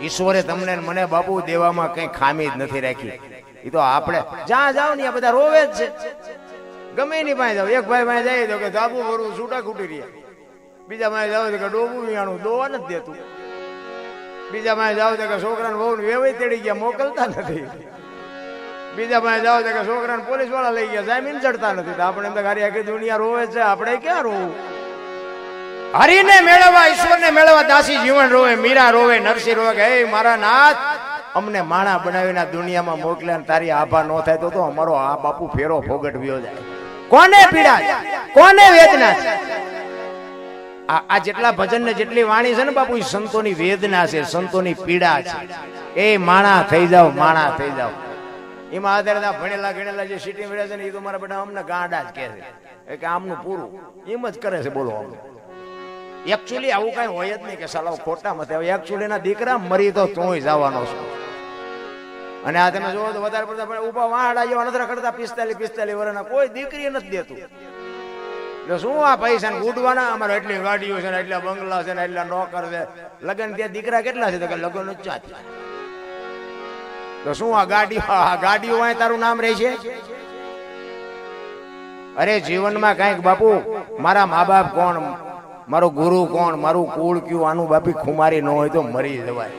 ઈશ્વરે તમને મને બાપુ દેવામાં કઈ ખામી જ નથી રાખી. એ તો આપણે જ્યાં જાવ ને બધા રોવે જ છે. ગમે એની પાસે જાવ એક ભાઈ પાસે જાય તો કે ધાબુ ભરવું છૂટા ખૂટી રહ્યા. બીજા પાસે જાવ તો કે ડોબું વિયાણું, દોવા નથી દેતું. બીજા પાસે જાવ તો કે છોકરાને બહુ વેવાઈ તેડી ગયા, મોકલતા નથી. બીજા પાસે જાવ તો કે છોકરાને પોલીસવાળા લઈ ગયા, જામીન ચડતા નથી. તો આપણે એમ તો ગાડી આખી દુનિયા રોવે છે. આપણે ક્યાં રોવું? હરિને મેળવવા, ઈશ્વરને મેળવવા દાસી જીવન રોવે, મીરા રોવે, નરસિંહ રોવે કે મારા નાથ, અમને માણા બનાવીને દુનિયામાં મોકલ્યા તારી આભા ન થાય તો તો અમારો આ બાપુ ફેરો ભોગટવ્યો જાય. કોને પીડા? કોને વેદના? આ જેટલા ભજન ને જેટલી વાણી છે ને બાપુ એ સંતોની વેદના છે, સંતોની પીડા છે. એ માણા થઈ જાવ માણા થઈ જાવ એમાં આધારે ભણેલા ગણેલા જે સિટી મેળ્યા છે ને એ તો મારા બધા અમને ગાંડા જ કહે છે. કે આમનું પૂરું. એમ જ કરે છે બોલો અમને એકચ્યુઅલી આવું કઈ હોય જ નહીં કે સલાવ ખોટા મતે એકચ્યુઅલી ના દીકરા મરી તો તું જવાનો છો. અને આ તમે જોવો તો વધારે પડતા ઊભા વાહડા જેવા નથી કરતા પિસ્તાલીસ પિસ્તાલીસ વર્ષના કોઈ દીકરી નથી દેતું. શું આ પૈસા ઉડવાના? અમારે એટલી ગાડીઓ છે એટલા બંગલા છે એટલા નોકર છે. લગન ત્યાં દીકરા કેટલા છે? તો કે લગ્ન ચાત તો શું આ ગાડી, આ ગાડીઓ તારું નામ રહે છે? અરે જીવનમાં કાંઈક બાપુ, મારા મા બાપ કોણ? મારો ગુરુ કોણ? મારું કુળ કયું? આનું બાપી ખુમારી ન હોય તો મરી જવાય.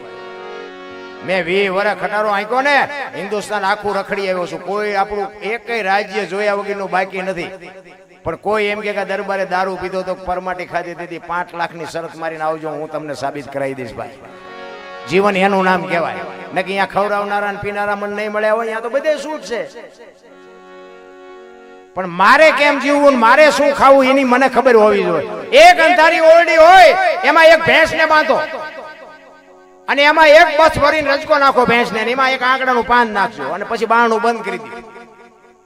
મેં વી વર્ષ ખટારો આંક્યો ને, હિન્દુસ્તાન આખું રખડી આવ્યો છું. કોઈ આપણું એકય રાજ્ય જોયા વગરનું બાકી નથી. પણ કોઈ એમ કે દરબારે દારૂ પીધો તો પરમાટી ખાધી દીધી. પાંચ લાખની શરત મારીને આવજો, હું તમને સાબિત કરાવી દઈશ ભાઈ. જીવન એનું નામ કહેવાય. ને કે અહીંયા ખવડાવનારા પીનારા મને નહીં મળ્યા હોય, અહીંયા તો બધે છૂટ છે. પણ મારે કેમ જીવવું મારે શું ખાવું એની મને ખબર હોવી જોઈએ. એક અંધારી ઓરડી હોય, એમાં એક ભેંસ ને બાંધો. અને એમાં એક બસ ભરીને રજકો નાખો ભેંસ ને એમાં એક આંકડાનું પાન નાખજો, અને પછી બારણું બંધ કરી દીધું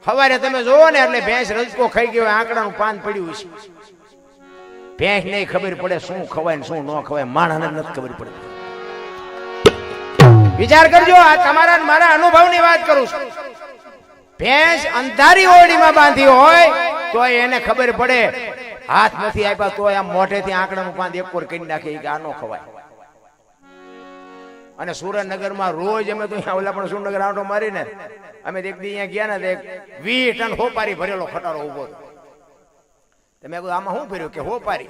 સવારે તમે જોવો ને એટલે ભેંસ રજકો ખાઈ ગયો આંકડાનું પાન પડ્યું છે ભેંસ નહીં ખબર પડે શું ખવાય ને શું ન ખવાય, માણસને નથી ખબર પડતી. વિચાર કરજો, આ તમારા મારા અનુભવની વાત કરું છું. ભેંસ અંધારી ઓરડીમાં બાંધી હોય તો એને ખબર પડે. હાથ નથી આપ્યા તો આમ મોઢેથી આંકડાનું પાન એક કોર નાખે કે આનો ખવાય. અને સુરેન્દ્રનગરમાં રોજ અમે તો અહીંયા ઓલા પણ સુરનગર આંટો મારીને, અમે એક દી અહીંયા ગયા ને એક વી ટન હોપારી ભરેલો ખટારો ઊભો તમે કીધું આમાં શું ભર્યું? કે હોપારી.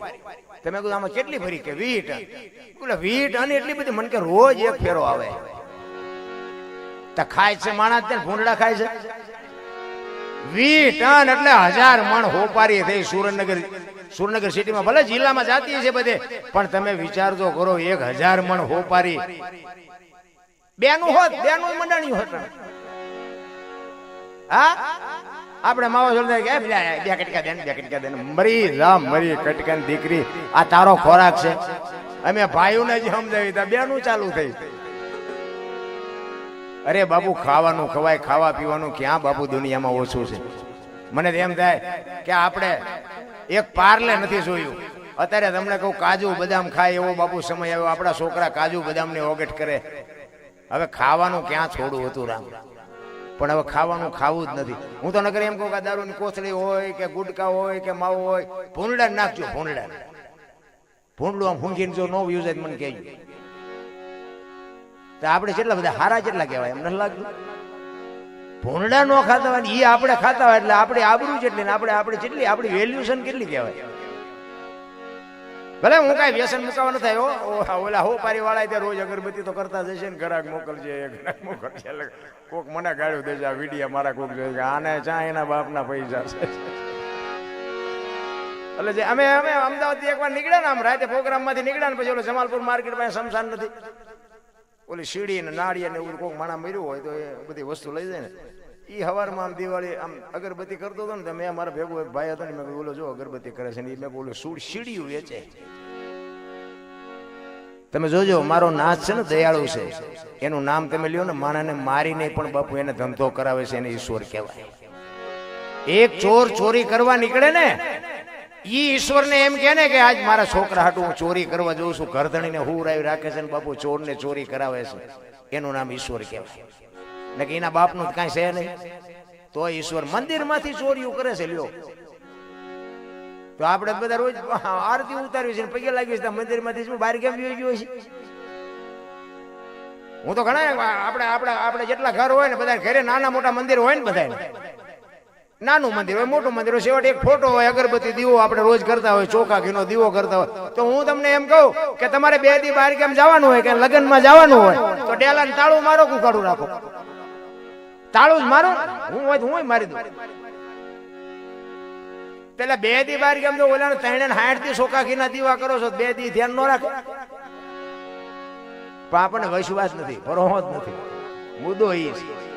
તમે કીધું આમાં કેટલી ભરી? કે વી ટન. બોલે વી ટન એટલી બધી? મને કે રોજ એક ફેરો આવે. તો ખાય છે, માણસ ત્યાં ભૂંડડા ખાય છે. વી ટન એટલે હજાર મણ હોપારી થઈ સુરેન્દ્રનગર સુરેન્દ્રનગર સિટીમાં. ભલે જિલ્લામાં જાતી છે બધે, પણ તમે વિચારજો કરો, એક હજાર મણ હોપારી બેનું હોત, બેનું મંડળ્યું હોત. હા? આપણે માવો જોડે કે બે કટકા દેન બે કટકા દેન મરી જા, મરી કટકાની દીકરી. આ તારો ખોરાક છે. અમે ભાઈઓને જ સમજાવી બેનું ચાલુ થઈ. અરે બાપુ, ખાવાનું ખવાય, ખાવા પીવાનું ક્યાં બાપુ દુનિયામાં ઓછું છે? મને એમ થાય કે આપણે એક પાર્લે નથી જોયું. અત્યારે તમને કહું, કાજુ બદામ ખાય એવો બાપુ સમય આવ્યો. આપણા છોકરા કાજુ બદામને ઓગેટ કરે. હવે ખાવાનું ક્યાં છોડવું હતું રામ? પણ હવે ખાવાનું ખાવું જ નથી. હું તો નગર એમ કહું કે દારૂની કોથળી હોય કે ગુટકા હોય કે માવો હોય ભૂંડડા નાખજો ભૂંડડા ભૂંડલું આમ ફૂંકીને જો નો યુઝ મને કહેજો. આપણે કેટલા બધા હારા કેટલા કહેવાય, એમ નથી લાગતું? ભૂંડા નો ખાતા હોય એ આપણે ખાતા હોય એટલે આપણે આબરૂ જેટલી આપણે આપણે જેટલી, આપણી વેલ્યુશન કેટલી કહેવાય? ભલે હું કાંઈ વ્યસન મુકાવા નથી આવ્યો ઓલા હો પારી વાળા ત્યાં રોજ અગરબત્તી તો કરતા જશે ને, ઘરાક મોકલજે ઘરાક મોકલજે કોક મને ગાળ્યું દેજે, આ વિડીયા મારા કોક જોઈ આને ચા એના બાપના પૈસા છે. એટલે જે અમે અમે અમદાવાદથી એકવાર નીકળ્યા ને, આમ રાતે પ્રોગ્રામમાંથી નીકળ્યા ને, પછી ઓલો જમાલપુર માર્કેટ પાસે શમશાન નથી. ઓલી સીડી ને નાળી ને એવું કોઈક માણા મર્યું હોય તો એ બધી વસ્તુ લઈ જાય ને. એ હવારમાં આમ દિવાળી આમ અગરબત્તી કરતો હતો ને તો મેં મારા ભેગો એક ભાઈ હતો ને મેં ઓલો જો અગરબત્તી કરે છે ને ઈ, મેં ઓલું સૂડ સીડીયું વેચે. તમે જોજો, મારો નાચ છે ને દયાળુ છે. એનું નામ તમે લ્યો ને, માણાને મારીને પણ બાપુ એને ધંધો કરાવે છે એને ઈશ્વર કહેવાય. એક ચોર ચોરી કરવા નીકળે ને ઈશ્વરને એમ કે ને કે આજ મારા છોકરા હાટું હું ચોરી કરવા જઉં છું. ઘરધણીને હુરાવી રાખે છે ને બાપુ ચોરને ચોરી કરાવે છે. એનું નામ ઈશ્વર કહેવાય. ને કે એના બાપનું કાંઈ છે નહીં. તો ઈશ્વર મંદિરમાંથી ચોરીઓ કરે છે, લ્યો. તો આપણે બધા રોજ આરતી ઉતારવી છે પગે લાગી છે મંદિરમાંથી શું બહાર કેમ જોઈ ગયો છે? હું તો ઘણા, આપણે આપણે આપણે જેટલા ઘર હોય ને બધા ઘરે નાના મોટા મંદિર હોય ને બધા નાનું મંદિર હોય મોટું મંદિર હોય છેવટે એક ફોટો હોય અગરબત્તી દીવો આપણે રોજ કરતા હોય ચોખા ઘીનો દીવો કરતા હોય. તો હું તમને એમ કહું કે તમારે બે દી બહાર કેમ જવાનું હોય કે લગ્નમાં જવાનું હોય તો ડેલા તાળું મારો કુકાડું રાખો? તાળું જ મારો? હું હોય હું મારી દઉં. પેલા બે દી બહાર કેમ તો ઓલા ત્રણે હાઠથી ચોખા ઘીના દીવા કરો છો બે દી ધ્યાન ન રાખે. પણ આપણને વિશ્વાસ નથી ભરોહો જ નથી. મુદ્દો એ છે.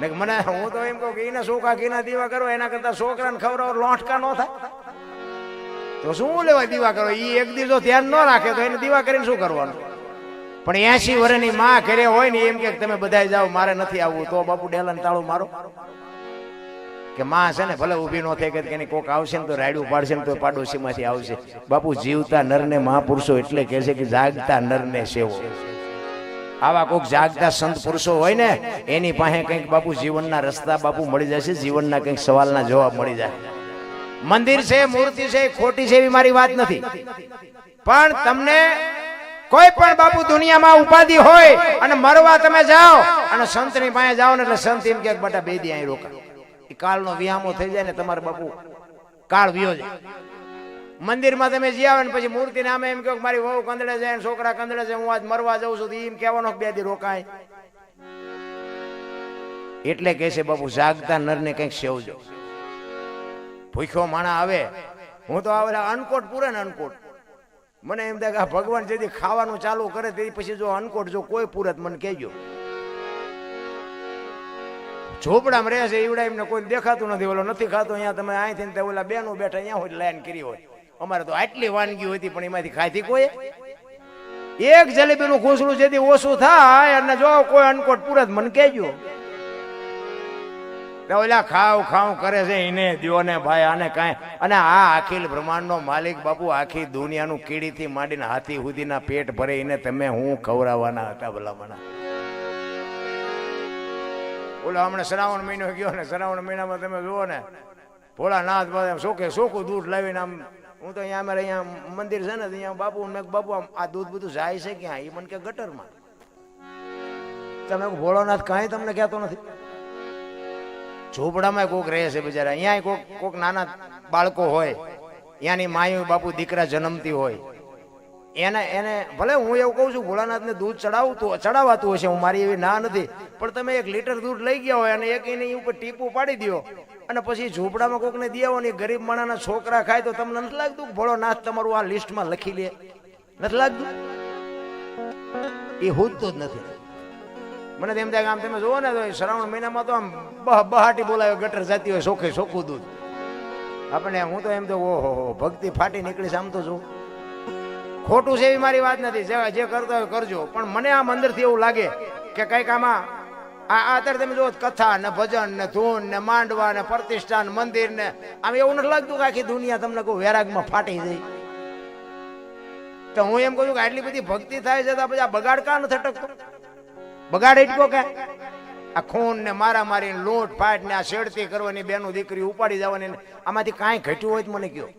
મને હું તો એમ કહું કે એના સોકા ઘીના દીવા કરો, એના કરતા છોકરાને ખવડાવો, લોટકા ન થાય. તો શું લેવા દીવા કરો? એ એક દિવસો ધ્યાન ન રાખે તો એને દીવા કરીને શું કરવાનું? પણ એસી વર્ષની માં ઘરે હોય ને એમ કે તમે બધા જાઓ, મારે નથી આવવું, તો બાપુ ડેલા તાળું મારો. કે માં છે ને, ભલે ઊભી ન થઈ કે કોક આવશે ને તો રાયડું પાડશે ને તો પાડોશીમાંથી આવશે. બાપુ જીવતા નરને મહાપુરુષો એટલે કહે છે કે જાગતા નરને સેવો. આવા કોઈક જાગતા સંત પુરુષો હોય ને, એની પાસે કંઈક બાપુ જીવનના રસ્તા બાપુ મળી જશે, જીવનના કંઈક સવાલના જવાબ મળી જાય. મંદિર છે, મૂર્તિ છે, ખોટી છે એવી મારી વાત નથી. પણ તમને કોઈ પણ બાપુ દુનિયામાં ઉપાધિ હોય અને મરવા તમે જાઓ અને સંતની પાસે જાઓ ને એટલે સંત એમ કે બટા બે દી અહીં રોકા એ કાળનો વિયામો થઈ જાય ને તમારે બાપુ કાળ વિયો જાય. મંદિરમાં તમે જી આવે ને પછી મૂર્તિ નામે એમ કહો મારી વહુ કંદડે છે છોકરા કંદડે છે, હું આજ મરવા જાઉં છું એમ કહેવાનો બે દી રોકાય. એટલે કહે છે, બાપુ, જાગતા નરને કંઈક સેવજો. ભૂખ્યો માણા આવે. હું તો આવે અનકોટ પૂરે ને અનકોટ. મને એમ થાય કે ભગવાન જેથી ખાવાનું ચાલુ કરે તે પછી જો અનકોટ જો કોઈ પૂરત મને કહેજો. ઝોપડામાં રહે છે એવડા એમને કોઈ દેખાતું નથી. ઓલો નથી ખાતો, અહીંયા તમે અહીંથી ઓલા બેનો બેઠા, અહીંયા હોય લાઈન કરી હોય. અમારે તો આટલી વાનગી હતી, પણ એમાંથી ખાધી કોઈ? એક જલેબીનું ઘૂસડું જેથી ઓછું થાય, અને જો કોઈ અનકોટ પૂરત મને કહેજો. ઓલા ખાવ ખાવ કરે છે, એને દ્યો ને ભાઈ, આને કાંઈ. અને આ અખિલ બ્રહ્માંડનો માલિક બાપુ આખી દુનિયાનું કીડીથી માંડીને હાથી સુધીના પેટ ભરે, એને તમે હું ખવડાવવાના હતા ભલામણા? ઓલો હમણાં શ્રાવણ મહિનો ગયો ને, શ્રાવણ મહિનામાં તમે જુઓ ને, ભોળાનાથ બધા શોકે શોખું દૂધ લાવીને આમ હું તો અહીંયા અમારે અહીંયા મંદિર છે ને અહીંયા બાપુ મેં બાપુ, આમ આ દૂધ બધું જાય છે ક્યાં? એ મને કે ગટરમાં. તમે ભોળાનાથ કાંઈ તમને કહેતો નથી. ઝૂંપડામાં કોક રહે છે બિચારા. અહીંયા કોક કોક નાના બાળકો હોય. ત્યાંની માયું બાપુ દીકરા જન્મતી હોય. એને એને, ભલે હું એવું કહું છું, ભોળાનાથને દૂધ ચડાવતું, ચડાવાતું હશે, હું મારી એવી ના નથી. પણ તમે એક લીટર દૂધ લઈ ગયા હોય અને એક એની ઉપર ટીપું પાડી દો અને પછી ઝૂંપડામાં કોકને દે આવો ને એ ગરીબ માણાના છોકરા ખાય તો તમને નથી લાગતું કે ભોળોનાથ તમારું આ લિસ્ટમાં લખી લે? નથી લાગતું? એ હોતું જ નથી. મને તેમ થાય આમ તમે જુઓ ને તો શ્રાવણ મહિનામાં તો આમ બહ બહાટી બોલાયો ગટર જાતી હોય ચોખ્ખે સોખું દૂધ. આપણે હું તો એમ તો ઓહો ભક્તિ ફાટી નીકળીશ આમ તો જો ખોટું છે એવી મારી વાત નથી. જે કરતો હોય કરજો. પણ મને આમ અંદરથી એવું લાગે કે કંઈક આમાં આ અત્યારે તમે જો કથા ને ભજન ને ધૂન ને માંડવા ને પ્રતિષ્ઠાન મંદિર ને આમ એવું નથી લાગતું કે આખી દુનિયા તમને કોઈ વેરાગમાં ફાટી જાય. તો હું એમ કહું છું કે આટલી બધી ભક્તિ થાય છે તો પછી આ બગાડ કા નથી અટકતો? બગાડ એટલો કે? આ ખૂન ને મારા મારી લોટ, ફાટ ને આ શેડતી કરવાની બેનું દીકરી ઉપાડી જવાની આમાંથી કાંઈ ઘટ્યું હોય તો મને કયો